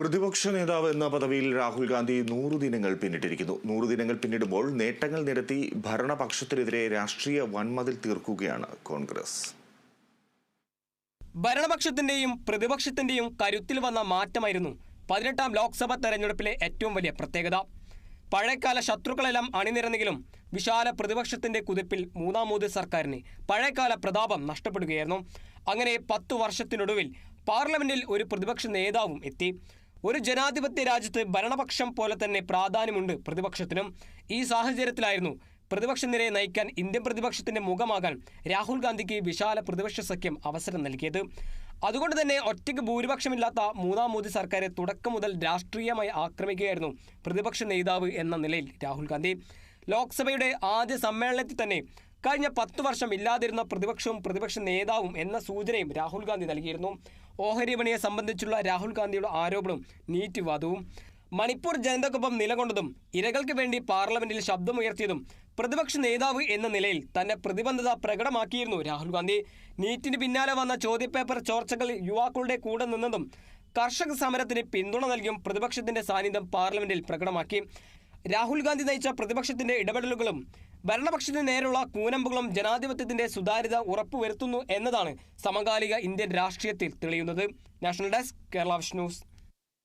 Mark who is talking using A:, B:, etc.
A: പ്രതിപക്ഷ നേതാവ് എന്ന പദവിയിൽ രാഹുൽ ഗാന്ധി നൂറു ദിനങ്ങൾ പിന്നിട്ടിരിക്കുന്നു. നൂറു ദിനങ്ങൾ പിന്നിടുമ്പോൾ നേട്ടങ്ങൾ നിരത്തി ഭരണപക്ഷത്തിനെതിരെ രാഷ്ട്രീയ വൻമതിൽ തീർക്കുകയാണ് കോൺഗ്രസ്.
B: ഭരണപക്ഷത്തിന്റെയും പ്രതിപക്ഷത്തിന്റെയും കരുത്തിൽ വന്ന മാറ്റമായിരുന്നു പതിനെട്ടാം ലോക്സഭ തെരഞ്ഞെടുപ്പിലെ ഏറ്റവും വലിയ പ്രത്യേകത. പഴയകാല ശത്രുക്കളെല്ലാം അണിനിരന്നെങ്കിലും വിശാല പ്രതിപക്ഷത്തിന്റെ കുതിപ്പിൽ മൂന്നാം മോദി സർക്കാരിന് പഴയകാല പ്രതാപം നഷ്ടപ്പെടുകയായിരുന്നു. അങ്ങനെ പത്തു വർഷത്തിനൊടുവിൽ പാർലമെന്റിൽ ഒരു പ്രതിപക്ഷ നേതാവും എത്തി. ഒരു ജനാധിപത്യ രാജ്യത്ത് ഭരണപക്ഷം പോലെ തന്നെ പ്രാധാന്യമുണ്ട് പ്രതിപക്ഷത്തിനും. ഈ സാഹചര്യത്തിലായിരുന്നു പ്രതിപക്ഷ നിരയെ നയിക്കാൻ ഇന്ത്യൻ പ്രതിപക്ഷത്തിന്റെ മുഖമാകാൻ രാഹുൽ ഗാന്ധിക്ക് വിശാല പ്രതിപക്ഷ സഖ്യം അവസരം നൽകിയത്. അതുകൊണ്ട് തന്നെ ഒറ്റയ്ക്ക് ഭൂരിപക്ഷമില്ലാത്ത മൂന്നാം മോദി സർക്കാരെ തുടക്കം മുതൽ രാഷ്ട്രീയമായി ആക്രമിക്കുകയായിരുന്നു പ്രതിപക്ഷ നേതാവ് എന്ന നിലയിൽ രാഹുൽ ഗാന്ധി. ലോക്സഭയുടെ ആദ്യ സമ്മേളനത്തിൽ തന്നെ കഴിഞ്ഞ പത്തു വർഷം ഇല്ലാതിരുന്ന പ്രതിപക്ഷവും പ്രതിപക്ഷ നേതാവും എന്ന സൂചനയും രാഹുൽ ഗാന്ധി നൽകിയിരുന്നു. ഓഹരി വിപണിയെ സംബന്ധിച്ചുള്ള രാഹുൽ ഗാന്ധിയുടെ ആരോപണവും നീറ്റ് വാദവും മണിപ്പൂർ ജനതയ്ക്കൊപ്പം നിലകൊണ്ടതും ഇരകൾക്ക് വേണ്ടി പാർലമെന്റിൽ ശബ്ദമുയർത്തിയതും പ്രതിപക്ഷ നേതാവ് എന്ന നിലയിൽ തന്റെ പ്രതിബദ്ധത പ്രകടമാക്കിയിരുന്നു രാഹുൽ ഗാന്ധി. നീറ്റിന് പിന്നാലെ വന്ന ചോദ്യപേപ്പർ ചോർച്ചകൾ യുവാക്കളുടെ കൂടെ നിന്നതും കർഷക സമരത്തിന് പിന്തുണ നൽകിയും പ്രതിപക്ഷത്തിന്റെ സാന്നിധ്യം പാർലമെന്റിൽ പ്രകടമാക്കി. രാഹുൽ ഗാന്ധി നയിച്ച പ്രതിപക്ഷത്തിന്റെ ഇടപെടലുകളും ഭരണപക്ഷത്തിന് നേരെയുള്ള കൂനമ്പുകളും ജനാധിപത്യത്തിന്റെ സുതാര്യത ഉറപ്പുവരുത്തുന്നു എന്നതാണ് സമകാലിക ഇന്ത്യൻ രാഷ്ട്രീയത്തിൽ തെളിയുന്നത്. National desk Kerala വിഷ്ണൂസ്